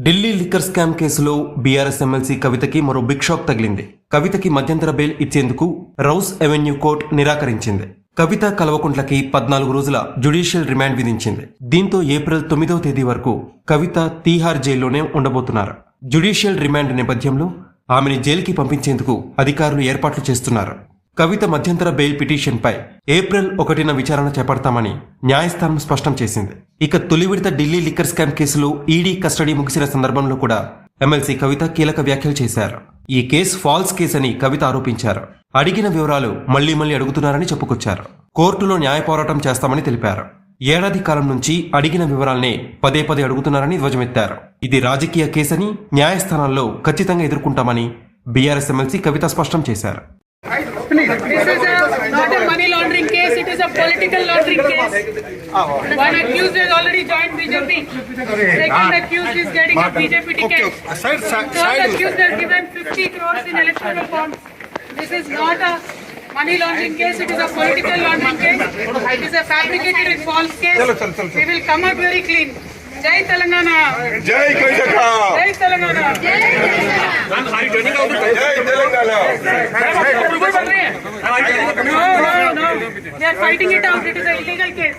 Delhi liquor scam కేసులో BRS MLC కవితకి మరో బిగ్ షాక్ తగిలింది. కవితకి మధ్యంతర బెయిల్ ఇచ్చేందుకు రౌస్ అవెన్యూ కోర్ట్ నిరాకరించింది. కవిత కల్వకుంట్లకి పద్నాలుగు రోజుల జ్యుడిషియల్ రిమాండ్ విధించింది. దీంతో ఏప్రిల్ తొమ్మిదవ తేదీ వరకు కవిత తీహార్ జైల్లోనే ఉండబోతున్నారు. జ్యుడిషియల్ రిమాండ్ నేపథ్యంలో ఆమెని జైలుకి పంపించేందుకు అధికారులు ఏర్పాట్లు చేస్తున్నారు. కవిత మధ్యంతర బెయిల్ పిటిషన్పై ఏప్రిల్ ఒకటిన విచారణ చేపడతామని న్యాయస్థానం స్పష్టం చేసింది. ఇక తొలి విడత ఢిల్లీ లిక్కర్ స్కామ్ కేసులో ఈడీ కస్టడీ ముగిసిన సందర్భంలో కూడా ఎమ్మెల్సీ కవిత కీలక వ్యాఖ్యలు చేశారు. ఈ కేసు ఫాల్స్ కేసు అని కవిత ఆరోపించారు. అడిగిన వివరాలు మళ్ళీ మళ్ళీ అడుగుతున్నారని చెప్పుకొచ్చారు. కోర్టులో న్యాయ పోరాటం చేస్తామని తెలిపారు. ఏడాది కాలం నుంచి అడిగిన వివరాల్నే పదే పదే అడుగుతున్నారని ధ్వజమెత్తారు. ఇది రాజకీయ కేసని న్యాయస్థానాల్లో ఖచ్చితంగా ఎదుర్కొంటామని బీఆర్ఎస్ ఎమ్మెల్సీ కవిత స్పష్టం చేశారు. Please. This is a, not a money laundering case, it is a political laundering case. One accused has already joined BJP. Second accused is getting a BJP ticket. Third accused has given 50 crores in electoral bonds. This is not a money laundering case, it is a political laundering case. It is a fabricated and false case. We will come up very clean. Jai Telangana! Jai Kaitaka! Jai Telangana! Jai Telangana! Jai Telangana! They are fighting it out, it is a illegal case.